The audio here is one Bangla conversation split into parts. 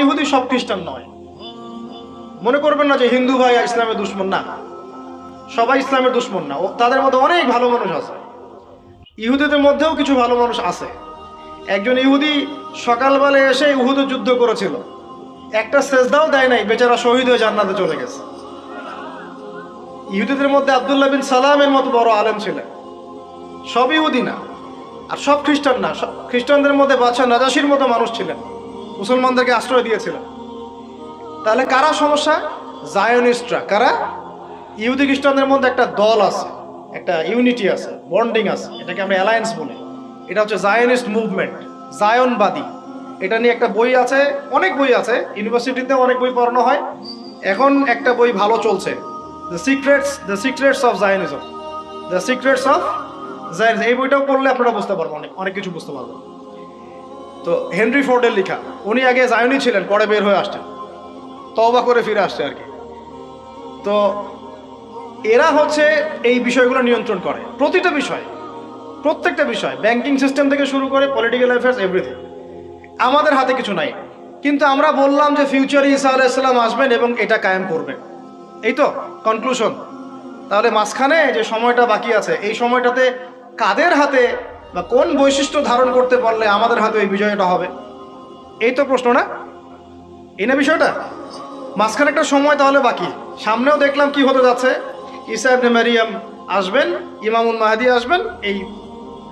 ইহুদি, সব খ্রিস্টান নয়। মনে করবেন না যে হিন্দু ভাই ইসলামের দুশ্মন, না। সবাই ইসলামের দুশ্মন না। তাদের মধ্যে অনেক ভালো মানুষ আছে। ইহুদিদের মধ্যেও কিছু ভালো মানুষ আছে। একজন ইহুদি সকালবেলা এসে ইহুদ যুদ্ধ করেছিল। একটা সেজদাও দেয় নাই, বেচারা শহীদ হয়ে জান্নাতে চলে গেছে। ইহুদিদের মধ্যে আবদুল্লাহ বিন সালামের মতো বড় আলেম ছিলেন। সব ইহুদি না, আর সব খ্রিস্টান না। সব খ্রিস্টানদের মধ্যে বাদশাহ নাজাসির মতো মানুষ ছিলেন। মুসলমানদেরকে আশ্রয় দিয়েছিলেন। তাহলে কারা সমস্যা? জায়নিস্টরা। কারা? ইহুদি খ্রিস্টানদের মধ্যে একটা দল আছে, একটা ইউনিটি আছে, বন্ডিং আছে, এটাকে আমরা অ্যালায়েন্স বলি। এটা হচ্ছে জায়নিস্ট মুভমেন্ট, জায়নবাদী। এটা নিয়ে একটা বই আছে, অনেক বই আছে, ইউনিভার্সিটিতে অনেক বই পড়ানো হয়। এখন একটা বই ভালো চলছে the secrets the secrets of Zionism the secrets of Zionism এই বইটাও পড়লে আপনারা বুঝতে পারবেন, অনেক অনেক কিছু বুঝতে পারবেন। তো হেনরি ফোর্ডের লেখা। উনি আগে জায়নি ছিলেন, পরে বের হয়ে আসছেন। তবা করে ফিরে আসছে আর কি। তো এরা হচ্ছে এই বিষয়গুলো নিয়ন্ত্রণ করে। প্রতিটা বিষয়, প্রত্যেকটা বিষয়, ব্যাংকিং সিস্টেম থেকে শুরু করে পলিটিক্যাল অ্যাফেয়ার্স এভরিথিং আমাদের হাতে কিছু নাই। কিন্তু আমরা বললাম যে ফিউচারে ইসা আলাইসাল্লাম আসবেন এবং এটা কায়েম করবেন। এই তো কনক্লুশন তাহলে মাঝখানে যে সময়টা বাকি আছে, এই সময়টাতে কাদের হাতে বা কোন বৈশিষ্ট্য ধারণ করতে পারলে আমাদের হাতে ওই বিজয়টা হবে? এই তো প্রশ্ন না? এই না বিষয়টা? মাঝখানে একটা সময় তাহলে বাকি। সামনেও দেখলাম কি হতে যাচ্ছে। ইসা মারিয়াম আসবেন ইমামুল মাহাদি আসবেন, এই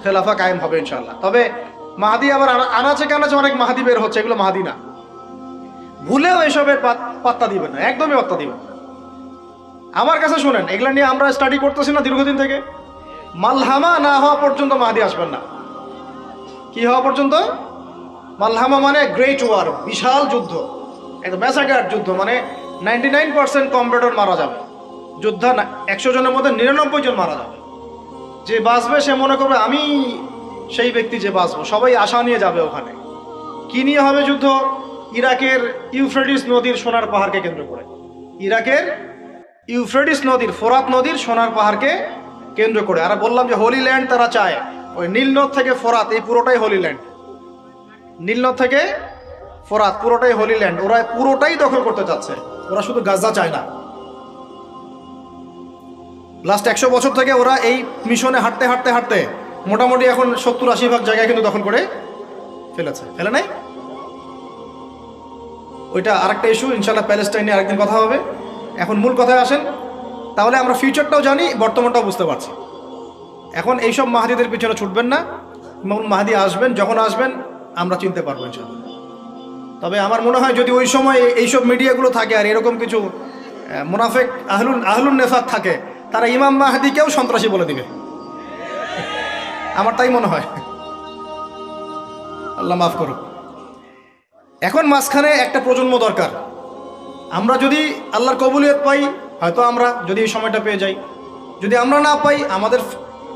খেলাফা কায়েম হবে ইনশাল্লাহ তবে মাহাদি আবার আনা- আনাচে কানাচে অনেক মাহাদি বের হচ্ছে, এগুলো মাহাদি না। ভুলেও এসবের পাত্তা দিবেন না, একদমই পাত্তা দিবেন আমার কাছে শোনেন, এগুলো নিয়ে আমরা স্টাডি করতেছি না দীর্ঘদিন থেকে। মালহামা না হওয়া পর্যন্ত মাহাদি আসবেন না। কি হওয়া পর্যন্ত? মালহামা মানে গ্রেট ওয়ার বিশাল যুদ্ধ। একটা ম্যাসাকার যুদ্ধ মানে নাইনটি নাইন পার্সেন্ট কম্পিউটার মারা যাবে। যোদ্ধা একশো জনের মধ্যে নিরানব্বই জন মারা যাবে। যে বাঁচবে সে মনে করবে, আমি সেই ব্যক্তি যে বাঁচবো। সবাই আশা নিয়ে যাবে ওখানে। কি নিয়ে হবে যুদ্ধ? ইরাকের ইউফ্রেডিস নদীর সোনার পাহাড়কে কেন্দ্র করে। ইরাকের ইউফ্রেডিস নদীর, ফোরাত নদীর সোনার পাহাড়কে কেন্দ্র করে। আর বললাম যে হোলি ল্যান্ড তারা চায়। ওই নীলনদ থেকে ফোরাত, এই পুরোটাই হোলি ল্যান্ড নীলনদ থেকে ফোরাত, পুরোটাই হোলি ল্যান্ড ওরা পুরোটাই দখল করতে চাচ্ছে। ওরা শুধু গাজা চায় না। লাস্ট একশো বছর থেকে ওরা এই মিশনে হাঁটতে হাঁটতে হাঁটতে মোটামুটি এখন সত্তর আশি ভাগ জায়গায় কিন্তু দখল করে ফেলেছে। ফেলে নাই? ওইটা আরেকটা ইস্যু ইনশাল্লাহ প্যালেস্টাইনে আরেকদিন কথা হবে। এখন মূল কথায় আসেন। তাহলে আমরা ফিউচারটাও জানি, বর্তমানটাও বুঝতে পারছি। এখন এইসব মাহাদিদের পিছনে ছুটবেন না মাহাদি আসবেন, যখন আসবেন, আমরা চিনতে পারব ইনশাল্লাহ তবে আমার মনে হয় যদি ওই সময় এইসব মিডিয়াগুলো থাকে আর এরকম কিছু মুনাফেক আহলুন আহলুন নেফাক থাকে, তারা ইমাম মাহাদিকেও সন্ত্রাসী বলে দিবে। আমার তাই মনে হয়। আল্লাহ মাফ করুক। এখন মাঝখানে একটা প্রজন্ম দরকার। আমরা যদি আল্লাহর কবুলিয়ত পাই হয়তো আমরা যদি এই সময়টা পেয়ে যাই। যদি আমরা না পাই, আমাদের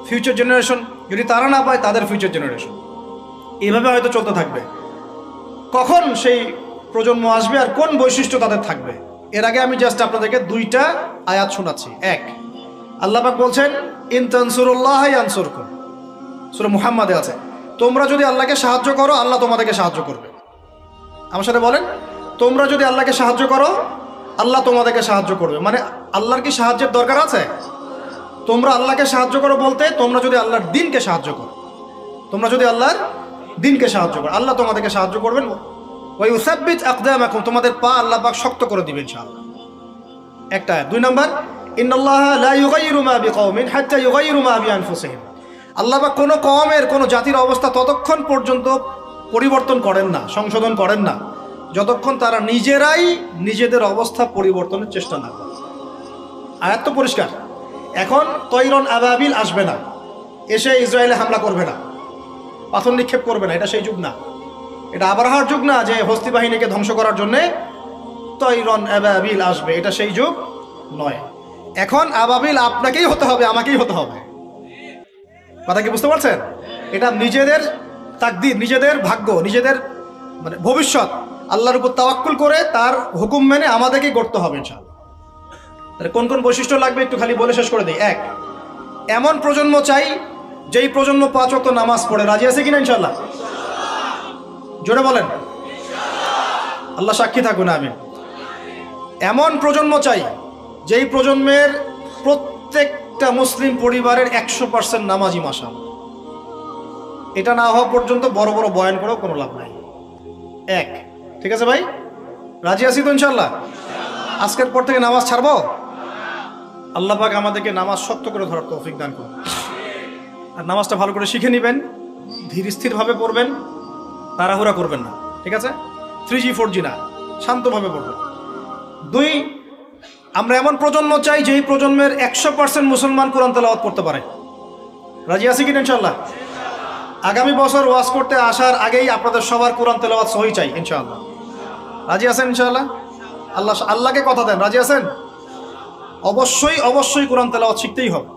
ফিউচার জেনারেশন যদি তারা না পায়, তাদের ফিউচার জেনারেশন এইভাবে হয়তো চলতে থাকবে। কখন সেই প্রজন্ম আসবে আর কোন বৈশিষ্ট্য তাদের থাকবে? এর আগে আমি জাস্ট আপনাদেরকে দুইটা আয়াত শোনাচ্ছি। এক আল্লাহবাক বলছেন, ইন তানসুরুল্লাহ আনসুরকুম সুরা মুহাম্মাদে আছে। তোমরা যদি আল্লাহকে সাহায্য করো, আল্লাহ তোমাদেরকে সাহায্য করবে। আমার সাথে বলেন, তোমরা যদি আল্লাহকে সাহায্য করো আল্লাহ তোমাদেরকে সাহায্য করবে। মানে আল্লাহর কি সাহায্যের দরকার আছে? তোমরা আল্লাহকে সাহায্য করো বলতে, তোমরা যদি আল্লাহর দিনকে সাহায্য করো। তোমরা যদি আল্লাহর দিনকে সাহায্য করো। আল্লাহ তোমাদেরকে সাহায্য করবেন। ওই উসাব্বিত আকদাম এখন তোমাদের পা আল্লাহ পাক শক্ত করে দিবেন ইনশাআল্লাহ। একটা দুই নম্বর আল্লাহ কোনো কওমের, কোনো জাতির অবস্থা ততক্ষণ পর্যন্ত পরিবর্তন করেন না, সংশোধন করেন না। যতক্ষণ তারা নিজেরাই নিজেদের অবস্থা পরিবর্তনের চেষ্টা না করে। আয়াত পরিষ্কার। এখন তৈরন আবাবিল আসবে না। এসে ইসরায়েলে হামলা করবে না। পাথর নিক্ষেপ করবে না। এটা সেই যুগ না। এটা আবরাহার যুগ না যে হস্তি বাহিনীকে ধ্বংস করার জন্যে তৈরন আবাবিল আসবে। এটা সেই যুগ নয়। এখন আবাবিল আপনাকেই হতে হবে, আমাকেই হতে হবে। কথা কি বুঝতে পারছেন? এটা নিজেদের তাকদির, নিজেদের ভাগ্য, নিজেদের মানে ভবিষ্যৎ। আল্লাহর উপর তাওয়াক্কুল করে তার হুকুম মেনে আমাদেরকেই করতে হবে ইনশাআল্লাহ। কোন কোন বৈশিষ্ট্য লাগবে একটু খালি বলে শেষ করে দিই? এক, এমন প্রজন্ম চাই যেই প্রজন্ম পাঁচ অক্ত নামাজ পড়ে। রাজি আছে কিনা ইনশাল্লাহ জোরে বলেন। আল্লাহ সাক্ষী থাকুন আমি এমন প্রজন্ম চাই যেই প্রজন্মের প্রত্যেকটা মুসলিম পরিবারের একশো পার্সেন্ট নামাজি মাসা এটা না হওয়া পর্যন্ত বড় বড় বয়ান করেও কোনো লাভ নাই। এক ঠিক আছে ভাই? রাজি আছি তো ইনশাল্লাহ আজকের পর থেকে নামাজ ছাড়বো? পাক আমাদেরকে নামাজ শক্ত করে ধরার তৌফিক দান করুন। আর নামাজটা ভালো করে শিখে নেবেন, ধীর স্থিরভাবে পড়বেন, তাড়াহুড়া করবেন না, ঠিক আছে? থ্রি জি ফোর জি না, শান্তভাবে পড়বেন। দুই, আমরা এমন প্রজন্ম চাই যেই প্রজন্মের একশো পার্সেন্ট মুসলমান কোরআন তেলাওয়াত করতে পারে। রাজি আছি কিনা ইনশাল্লাহ আগামী বছর ওয়াজ করতে আসার আগেই আপনাদের সবার কোরআন তেলাওয়াত সহি চাই ইনশাআল্লাহ। রাজি আছেন ইনশাআল্লাহ? আল্লাহ আল্লাহকে কথা দেন, রাজি আছেন? অবশ্যই অবশ্যই কোরআন তেলাওয়াত শিখতেই হবে।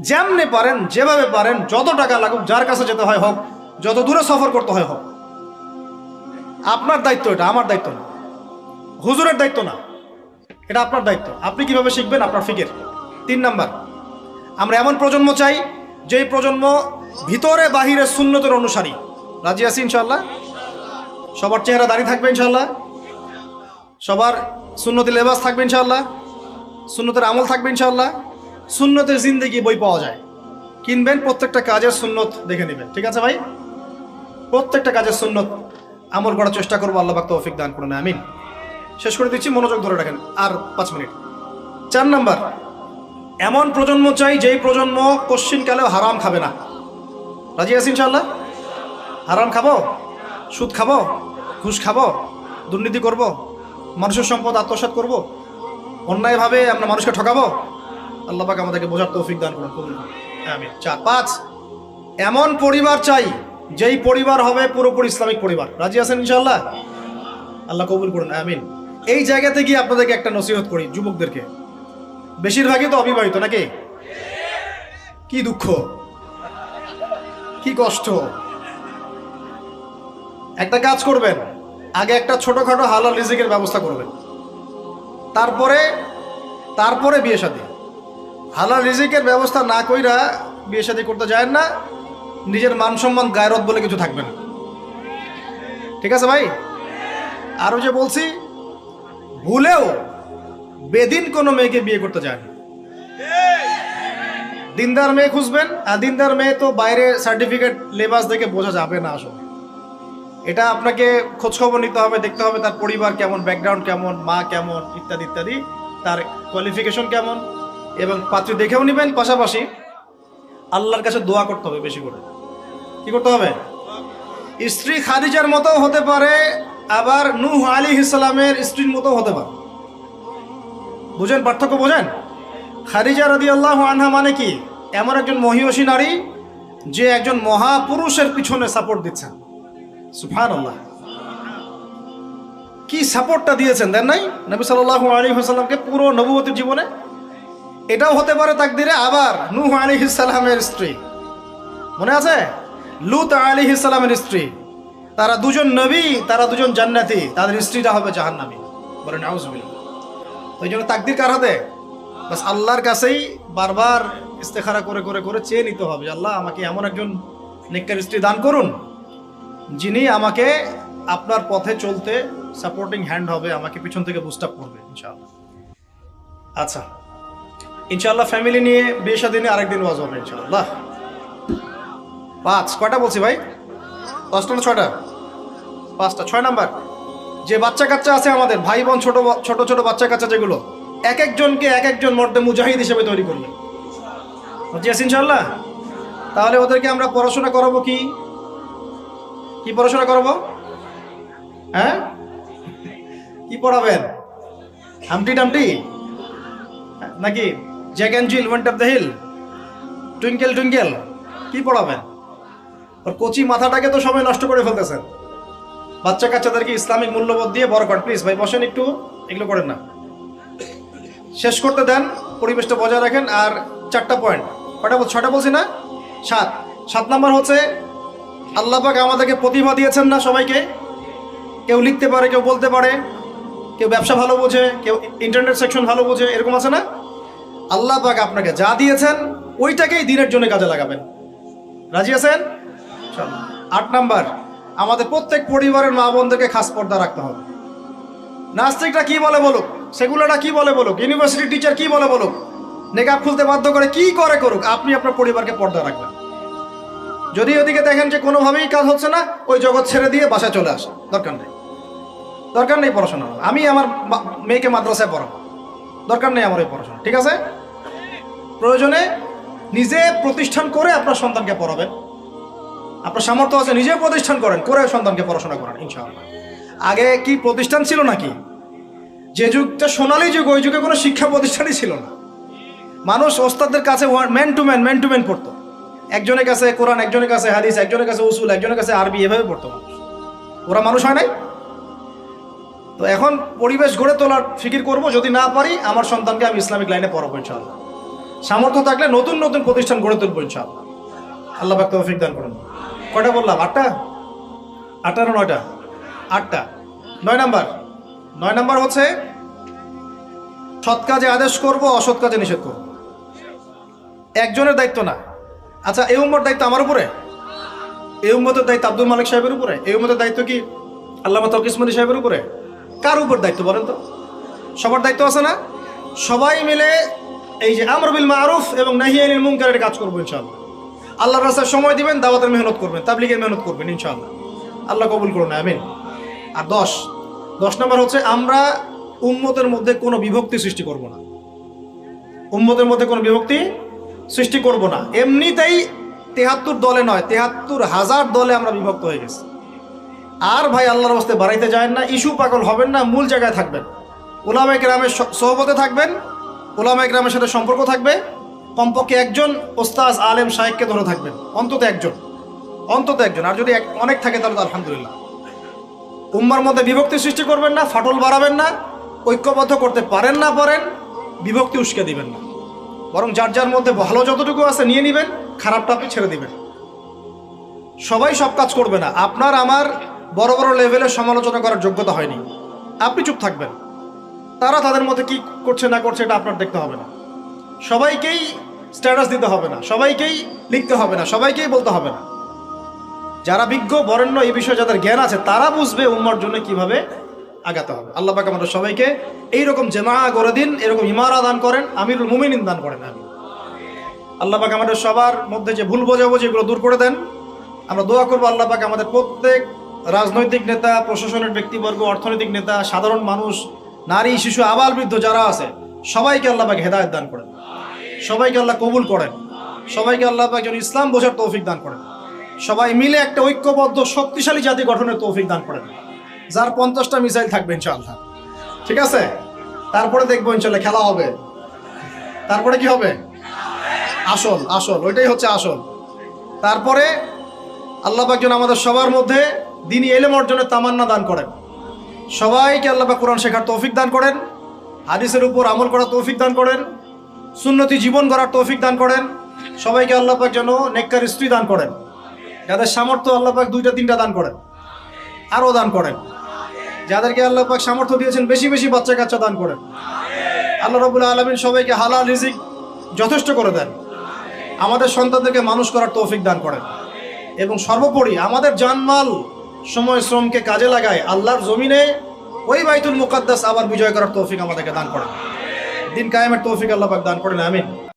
যেমনে পারেন, যেভাবে পারেন, যত টাকা লাগুক, যার কাছে যেতে হয় হোক, যত দূরে সফর করতে হয় হোক। আপনার দায়িত্ব এটা, আমার দায়িত্ব না। হুজুরের দায়িত্ব না। এটা আপনার দায়িত্ব। আপনি কীভাবে শিখবেন? আপনার ফিকের। তিন নাম্বার, আমরা এমন প্রজন্ম চাই, যেই প্রজন্ম ভিতরে বাহিরে শূন্যতের অনুসারী। রাজি আছি ইনশাল্লাহ সবার চেহারা দাঁড়িয়ে থাকবে ইনশাল্লাহ সবার সুন্নতি লেবাস থাকবে ইনশাল্লাহ সুন্নতের আমল থাকবে ইনশাল্লাহ সুন্নতের জিন্দেগি বই পাওয়া যায়। কিনবেন প্রত্যেকটা কাজের সুন্নত দেখে নেবেন, ঠিক আছে ভাই? প্রত্যেকটা কাজের সুন্নত আমল করার চেষ্টা করব, আল্লাহ পাক তৌফিক দান করুন, আমিন। শেষ করে দিচ্ছি, মনোযোগ ধরে রাখেন, আর পাঁচ মিনিট। চার নাম্বার, এমন প্রজন্ম চাই যেই প্রজন্ম কশ্চিনকালেও হারাম খাবে না। রাজি আছি ইনশাল্লাহ হারাম খাব? সুদ খাব? ঘুষ খাব? দুর্নীতি করব? মানুষের সম্পদ আত্মসাৎ করব? অন্যায়ভাবে আমরা মানুষকে ঠকাবো? আল্লাহ পাক আমাদেরকে বোঝার তৌফিক দান করুন করুন। আমিন। চার, পাঁচ, এমন পরিবার চাই, যেই পরিবার হবে পুরোপুরি ইসলামিক পরিবার। রাজি আছেন ইনশাল্লাহ আল্লাহ কবুল করুন, আমিন। এই জায়গাতে গিয়ে আপনাদেরকে একটা নসিহত করি যুবকদেরকে। বেশিরভাগই তো অবিবাহিত নাকি? কি দুঃখ? কি কষ্ট? একটা কাজ করবেন। আগে একটা ছোটখাটো হালাল রিজিকের ব্যবস্থা করবেন তারপরে তারপরে বিয়ে শাদী। হালাল রিজিকের ব্যবস্থা না কইরা বিয়ে শাদী করতে যায় না, নিজের মান সম্মান গায়রত বলে কিছু থাকবে না। ঠিক আছে ভাই? আরও যে বলছি, ভুলেও বেদিন কোনো মেয়েকে বিয়ে করতে যায় না দিনদার মেয়ে খুঁজবেন, আর দিনদার মেয়ে তো বাইরে সার্টিফিকেট, লেবাস দেখে বোঝা যাবে না আসলে। এটা আপনাকে খোঁজখবর নিতে হবে, দেখতে হবে তার পরিবার কেমন ব্যাকগ্রাউন্ড কেমন, মা কেমন, ইত্যাদি ইত্যাদি, তার কোয়ালিফিকেশন কেমন, এবং পাত্রী দেখেও নেবেন, পাশাপাশি আল্লাহর কাছে দোয়া করতে হবে বেশি করে। কি করতে হবে? স্ত্রী খাদিজার মতো হতে পারে, আবার নূহ আলী ইসলামের স্ত্রীর মতো হতে পারে। বুঝেন পার্থক্য বোঝেন? খাদিজা রদি আল্লাহ আনহা মানে কি? এমন একজন মহিষী নারী, যে একজন মহাপুরুষের পিছনে সাপোর্ট দিচ্ছেন সুফান আল্লাহ কি সাপোর্টটা দিয়েছেন, দেন নাই? নবী সাল্লাহ আলী হাসাল্লামকে পুরো নবুবতীর জীবনে? এটাও হতে পারে তাকদিরে আবার নূহ আলী ইসালামের স্ত্রী। মনে আছে? লুত আলী ইসালামের স্ত্রী। তারা দুজন নবী, তারা দুজন জান্নাতি। তাদের স্ত্রীটা হবে জাহান্নামী। বলেন আউজবিল ওই জন্য তাকদির কার হাতে? বাস আল্লাহর কাছেই বারবার ইস্তেখারা করে করে করে চেয়ে নিতে হবে আল্লাহ আমাকে এমন একজন নেককার স্ত্রী দান করুন। যিনি আমাকে আপনার পথে চলতে সাপোর্টিং হ্যান্ড হবে, আমাকে পিছন থেকে বুস্ট আপ করবে, ইনশাআল্লাহ। আচ্ছা ইনশাআল্লাহ ফ্যামিলি নিয়ে বিয়ে সাথে নিয়ে আরেকদিন ওয়াজ হবে, ইনশাআল্লাহ। পাঁচ, কয়টা বলছি ভাই? পাঁচটা না ছয়টা? পাঁচটা, ছয় নাম্বার। যে বাচ্চা কাচ্চা আছে আমাদের, ভাই বোন ছোট ছোট ছোট বাচ্চা কাচ্চা যেগুলো, এক একজনকে এক একজন মর্দে মুজাহিদ হিসেবে তৈরি করবে। জি ইনশাল্লাহ তাহলে ওদেরকে আমরা পড়াশোনা করাবো কি? কি পড়াশোনা করব? হ্যাঁ? কি পড়াবেন? Humpty Dumpty? নাকি Jack and Jill went of the hill twinkle twinkle, কি পড়াবেন? ওর কচি মাথাটাকে তো সময় নষ্ট করে ফেলতেছেন। বাচ্চা কাচ্চাদেরকে ইসলামিক মূল্যবোধ দিয়ে বড় করেন। প্লিজ ভাই, বসেন একটু, এগুলো করেন না। শেষ করতে দেন, পরিবেশটা বজায় রাখেন। আর চারটা পয়েন্ট কটা ছটা বলছি না? সাত। সাত নাম্বার হচ্ছে আল্লাহ পাক আমাদেরকে প্রতিভা দিয়েছেন না সবাইকে? কেউ লিখতে পারে, কেউ বলতে পারে, কেউ ব্যবসা ভালো বোঝে, কেউ ইন্টারনেট সেকশন ভালো বোঝে, এরকম আছে না? আল্লাহ পাক আপনাকে যা দিয়েছেন, ওইটাকেই দিনের জন্য কাজে লাগাবেন। রাজি আছেন। আট নাম্বার, আমাদের প্রত্যেক পরিবারের মা বোনদেরকে খাস পর্দা রাখতে হবে। নাস্তিকরা কি বলে বলুক? সেগুলোটা কি বলে বলুক? ইউনিভার্সিটি টিচার কি বলে বলুক? নেকাব খুলতে বাধ্য করে কি করে করুক? আপনি আপনার পরিবারকে পর্দা রাখবেন। যদি ওদিকে দেখেন যে কোনোভাবেই কাজ হচ্ছে না, ওই জগৎ ছেড়ে দিয়ে বাসায় চলে আসে দরকার নেই। দরকার নেই পড়াশোনা আমি আমার মেয়েকে মাদ্রাসায় পড়াবো। দরকার নেই আমার ওই পড়াশোনা। ঠিক আছে? প্রয়োজনে নিজে প্রতিষ্ঠান করে আপনার সন্তানকে পড়াবেন। আপনার সামর্থ্য আছে নিজে প্রতিষ্ঠান করেন, করে সন্তানকে পড়াশোনা করেন ইনশাআল্লাহ। আগে কি প্রতিষ্ঠান ছিল নাকি? যে যুগটা সোনালি যুগ, ওই যুগে কোনো শিক্ষা প্রতিষ্ঠানই ছিল না। মানুষ ওস্তাদের কাছে man to man man to man পড়তো। একজনের কাছে কোরআন, একজনের কাছে হাদিস, একজনের কাছে উসুল, একজনের কাছে আরবি, এভাবে পড়তো মানুষ ওরা মানুষ হয় নাই? তো এখন পরিবেশ গড়ে তোলার ফিকির করব, যদি না পারি, আমার সন্তানকে আমি ইসলামিক লাইনে পড়াবো ইনশাআল্লাহ। সামর্থ্য থাকলে নতুন নতুন প্রতিষ্ঠান গড়ে তুলবো ইনশাআল্লাহ। আল্লাহ পাক তৌফিক দান করুন। কয়টা বললাম? আটটা? আটটা না নয়টা? আটটা। নয় নাম্বার। নয় নাম্বার হচ্ছে, সৎ কাজে আদেশ করব, অসৎ কাজে নিষেধ করব। একজনের দায়িত্ব না। আচ্ছা এই উম্মর দায়িত্ব আমার উপরে? এই উম্মতের দায়িত্ব আব্দুল মালিক সাহেবের উপরে? এই উম্মতের দায়িত্ব কি আল্লাহ তকিসমনি সাহেবের উপরে? কার উপর দায়িত্ব বলেন তো? সবার দায়িত্ব আছে না? সবাই মিলে এই যে আমর বিল মারুফ এবং নাহিয়ানিল মুনকারের কাজ করব ইনশাআল্লাহ। আল্লাহর রাস্তায় সময় দিবেন, দাওয়াতের মেহনত করবেন, তাবলিগের মেহনত করবেন ইনশাআল্লাহ। আল্লাহ কবুল করুন, আমিন। আর দশ দশ নম্বর হচ্ছে আমরা উম্মতের মধ্যে কোনো বিভক্তি সৃষ্টি করব না। উম্মতের মধ্যে কোনো বিভক্তি সৃষ্টি করব না। এমনিতেই তেহাত্তর দলে নয়, তেহাত্তর হাজার দলে আমরা বিভক্ত হয়ে গেছি। আর ভাই, আল্লাহর হস্তে বাড়াইতে যায় না, ইস্যু পাগল হবেন না, মূল জায়গায় থাকবেন। ওলামাই গ্রামের সহবতে থাকবেন ওলামাই গ্রামের সাথে সম্পর্ক থাকবে, কমপক্ষে একজন ওস্তাজ, আলেম শাহেককে ধরে থাকবেন, অন্তত একজন অন্তত একজন। আর যদি অনেক থাকে তাহলে তো আলহামদুলিল্লাহ। উম্মার মধ্যে বিভক্তি সৃষ্টি করবেন না, ফাটল বাড়াবেন না, ঐক্যবদ্ধ করতে পারেন না, পারেন, বিভক্তি উস্কে দিবেন না। বরং যার যার মধ্যে ভালো যতটুকু আছে নিয়ে নেবেন, খারাপটা আপনি ছেড়ে দিবেন। সবাই সব কাজ করবে না। আপনার আমার বড় বড় লেভেলে সমালোচনা করার যোগ্যতা হয়নি। আপনি চুপ থাকবেন। তারা তাদের মধ্যে কি করছে না করছে এটা আপনার দেখতে হবে না। সবাইকেই স্ট্যাটাস দিতে হবে না। সবাইকেই লিখতে হবে না। সবাইকেই বলতে হবে না। যারা বিজ্ঞ, বরেণ্য এই বিষয়ে যাদের জ্ঞান আছে, তারা বুঝবে উম্মার জন্য কীভাবে আগাতে হবে। আল্লাহ পাক আমাদের সবাইকে এইরকম জেমা গড়ে দিন, এরকম ইমারা দান করেন, আমিরুল মুমিনিন দান করেন আমি আল্লাহ পাক আমাদের সবার মধ্যে যে ভুল বোঝাবুঝি, এগুলো দূর করে দেন। আমরা দোয়া করব আল্লাহ পাক আমাদের প্রত্যেক রাজনৈতিক নেতা, প্রশাসনের ব্যক্তিবর্গ, অর্থনৈতিক নেতা, সাধারণ মানুষ, নারী, শিশু, আবাল বৃদ্ধ যারা আছে, সবাইকে আল্লাহ পাক হেদায়ত দান করেন। সবাইকে আল্লাহ কবুল করেন। সবাইকে আল্লাহ পাক যেন ইসলাম বোঝার তৌফিক দান করেন। সবাই মিলে একটা ঐক্যবদ্ধ, শক্তিশালী জাতি গঠনের তৌফিক দান করেন। যার পঞ্চাশটা মিসাইল থাকবে ইনশাল্লাহ ঠিক আছে? তারপরে দেখব ইনশাল্লাহ খেলা হবে। তারপরে কি হবে? আসল আসল, ওইটাই হচ্ছে আসল। তারপরে আল্লাহ পাক যেন আমাদের সবার মধ্যে দিনই এলেম অর্জনের তামান্না দান করেন। সবাইকে আল্লাহ কোরআন শেখার তৌফিক দান করেন, হাদিসের উপর আমল করার তৌফিক দান করেন, সুন্নতি জীবন গড়ার তৌফিক দান করেন, সবাইকে আল্লাহ পাক যেন নেককার স্ত্রী দান করেন। যাদের সামর্থ্য আল্লাহ পাক দুইটা, তিনটা দান করেন, আরও দান করেন। যাদেরকে আল্লাহ পাক সামর্থ্য দিয়েছেন, বেশি বেশি বাচ্চা কাচ্চা দান করেন। আল্লাহ রবুল্লা আলমিন সবাইকে হালাল রিজিক যথেষ্ট করে দেন। আমাদের সন্তানদেরকে মানুষ করার তৌফিক দান করেন। এবং সর্বোপরি আমাদের জানমাল সময় শ্রমকে কাজে লাগায় আল্লাহর জমিনে ওই বাইতুল মুকাদ্দাস আবার বিজয় করার তৌফিক আমাদেরকে দান করেন। দিন কায়েমের তৌফিক আল্লাহ পাক দান করেন, আমিন।